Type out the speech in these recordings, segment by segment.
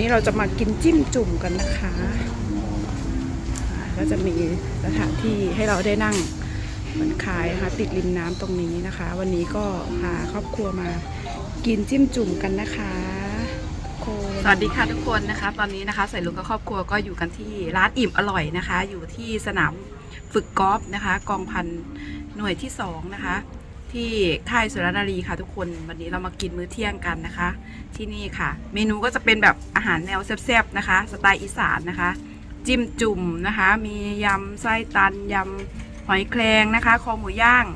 นี้เราจะมากินจิ้มจุ่มกันนะคะ ก็จะมีสถานที่ให้เราได้นั่งผ่อนคลายนะคะติดริมน้ำตรงนี้นะคะ วันนี้ก็พาครอบครัวมากินจิ้มจุ่มกันนะคะสวัสดีค่ะทุกคนนะคะ ตอนนี้นะคะใส่ลุงกับครอบครัวก็อยู่กันที่ร้านอิ่มอร่อยนะคะ อยู่ที่สนามฝึกกอล์ฟนะคะ กองพันหน่วยที่สองนะคะ ที่ค่ายสุรนารีค่ะทุกคนวันนี้เรามากินมื้อเที่ยงกันนะคะ ที่นี่ค่ะ เมนูก็จะเป็นแบบอาหารแนวแซ่บๆนะคะ สไตล์อีสานนะคะ จิ้มจุ่มนะคะ มียำไส้ตันยำหอยแครงนะคะคอหมูย่าง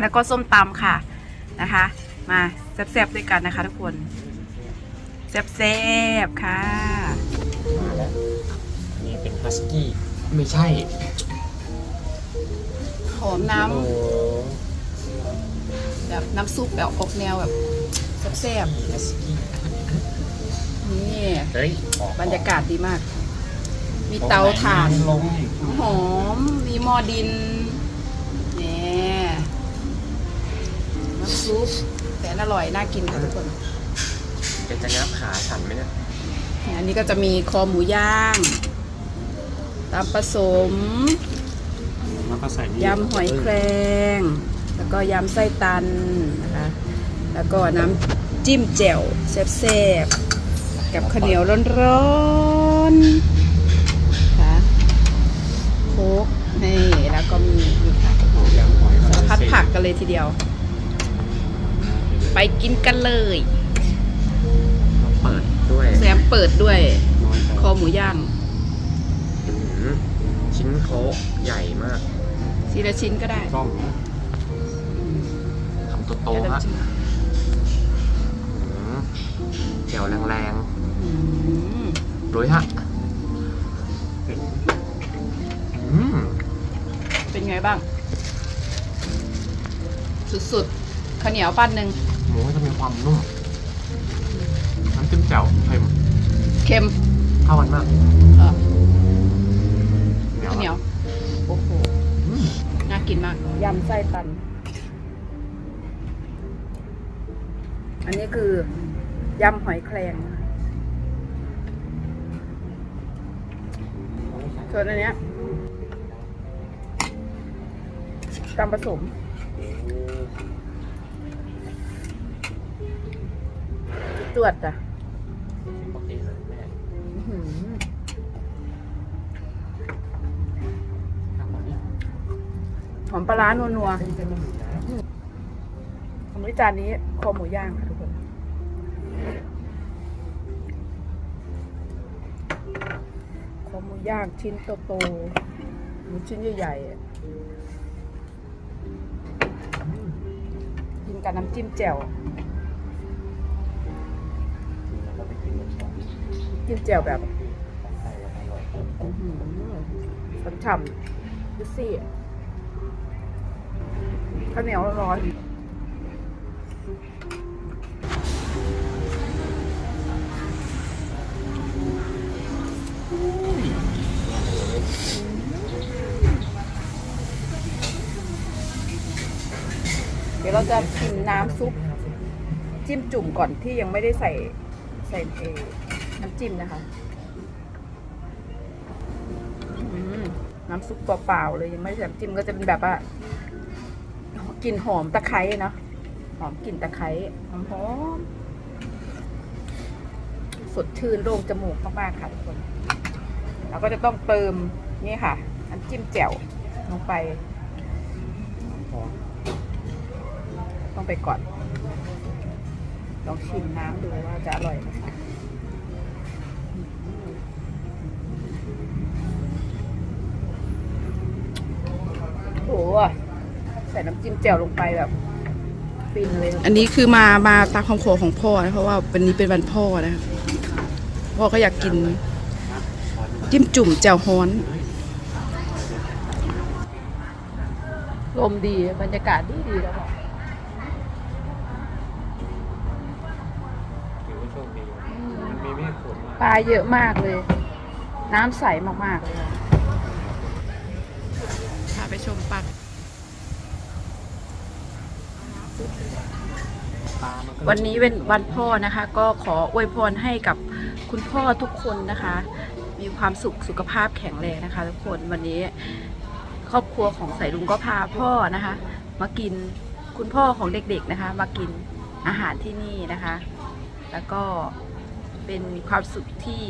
แล้วก็ส้มตำค่ะนะคะ มาแซ่บๆด้วยกันนะคะ ทุกคนแซ่บๆค่ะมาแล้วนี่เป็นฮัสกี้ไม่ใช่หอมน้โอ้ำ แบบน้ำซุปแบบออกแนวแบบแซ่บฮัสกี้ๆนี่เฮ้ยออกบรรยากาศดีมาก มีเตาถ่านลงหอม มีหม้อดินนี่น้ำซุปแสนอร่อยน่ากินค่ะทุกคนจะจะงับขาฉันไหมเนี่ยอันนี้ก็จะมีคอหมูย่างตามผสมแล้วก็ใส่นี่ยำหอยแครง แล้วก็ยำไส้ตันนะคะ แล้วก็น้ำจิ้มแจ่วแซ่บๆกับข้าวเหนียวร้อนๆค่ะโคกนี่แล้วก็มีนี่ค่ะยำหอยสารพัดผักกันเลยทีเดียว ไปกินกันเลยเปิดด้วยแซมเปิดด้วยน้อยไปคอหมูย่างอื้อหือชิ้นโคใหญ่มากทีละชิ้นก็ได้กล้องทำตัว โตเดี๋ยวฮะน้ำจิ้มอื้อหือแจ่วแรงอืมๆลุยฮะอืมเป็นไงบ้าง สุดๆข้าวเหนียวปั้นหนึ่งหมูจะมีความนุ่มน้ำจิ้มแจ่วเค็มเค็มเข้ากันมากเออเหนียวข้าวเหนียวโอ้โหอืมน่ากินมากยำไส้ตัน อันนี้คือยำหอยแครงส่วนอันเนี้ยตำผสม จวดจ้ะปกติเลยแม่อื้อหือทำแบบนี้หอมปลาร้านัวเส้นเส้นมันมีนะๆผมวิจานนี้คอหมูย่างค่ะทุกคน ย่างชิ้นโตๆหมูชิ้นใหญ่ๆอะกินกับน้ำจิ้มแจ่วกินมันก่อนจิ้มแจ่วแบบส่แล้วอร่อยอื้อหือฉ่ำๆดูสิข้าวเหนียวร้อน เราจะชิมน้ำซุป จิ้มจุ่มก่อนที่ยังไม่ได้ใส่ใส่เอน้ำจิ้มนะคะน้ำซุปเปล่าๆเลยยังไม่ได้ใส่น้ำจิ้มก็จะเป็นแบบว่ากลิ่นหอมตะไคร้เนาะหอมกลิ่นตะไคร้หอมหอมสดชื่นโล่งจมูกมากๆค่ะทุกคนเราก็จะต้องเติมนี่ค่ะน้ำจิ้มแจ่วลงไป ต้องไปก่อน ลองชิมน้ำดูว่าจะอร่อยไหมโอ้โหใส่น้ำจิ้มแจ่วลงไปแบบฟินเลยอันนี้คือมามาตามคำขอของพ่อนะเพราะว่าวันนี้เป็นวันพ่อนะครับพ่อก็อยากกิน จิ้มจุ่มแจ่วฮ้อนลมดีบรรยากาศดีดีแล้วก็ ถือว่าโชคดีมันมีเมฆฝน ปลาเยอะมากเลย น้ำใสมากๆเลยพาไปชมปลาปลามันก็วันนี้เป็นวันพ่อนะคะ ก็ขออวยพรให้กับคุณพ่อทุกคนนะคะ มีความสุขสุขภาพแข็งแรงนะคะ ทุกคนวันนี้ครอบครัวของสายลุงก็พาพ่อนะคะ มากินคุณพ่อของเด็กๆนะคะ มากินอาหารที่นี่นะคะ แล้วก็ เป็นความสุขที่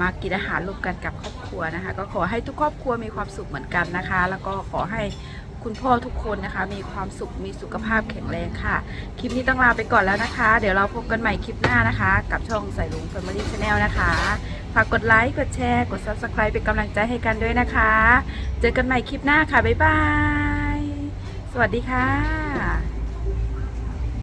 มากินอาหารร่วมกันกับครอบครัวนะคะ ก็ขอให้ทุกครอบครัวมีความสุขเหมือนกันนะคะ แล้วก็ขอให้คุณพ่อทุกคนนะคะ มีความสุขมีสุขภาพแข็งแรงค่ะ คลิปนี้ต้องลาไปก่อนแล้วนะคะ เดี๋ยวเราพบกันใหม่คลิปหน้านะคะ กับช่องใส่ลุง Family Channel นะคะฝากกดไลค์กดแชร์กด Subscribe เป็นกำลังใจให้กันด้วยนะคะ เจอกันใหม่คลิปหน้าค่ะบ๊ายบาย สวัสดีค่ะ